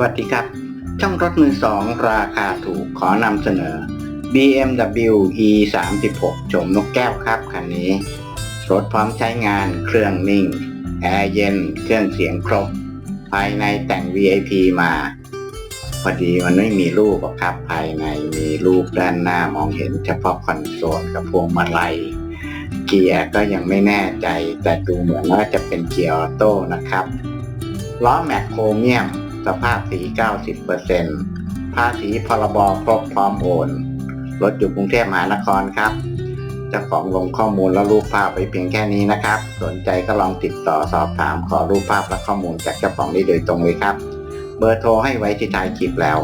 วัสดีครับ ช่องรถมือสองราคาถูกขอนำเสนอ BMW E 3 6โฉมนกแก้วครับคันนี้ รถพร้อมใช้งานเครื่องนิ่ง แอร์เย็น เครื่องเสียงครบ ภายในแต่ง VIP มา พอดีมันไม่มีรูปครับ ภายในมีรูปด้านหน้ามองเห็นเฉพาะคอนโซลกับพวงมาลัย เกียร์ก็ยังไม่แน่ใจ แต่ดูเหมือนว่าจะเป็นเกียร์ออโต้นะครับล้อแม็กโครเมียม สภาพสี 90%ภาษีพรบครบพร้อมโอนรถอยู่กรุงเทพมหานครครับเจ้าของลงข้อมูลและรูปภาพไว้เพียงแค่นี้นะครับ สนใจก็ลองติดต่อสอบถามขอรูปภาพและข้อมูลจากเจ้าของได้โดยตรงเลยครับ เบอร์โทรให้ไว้ที่ท้ายคลิปแล้ว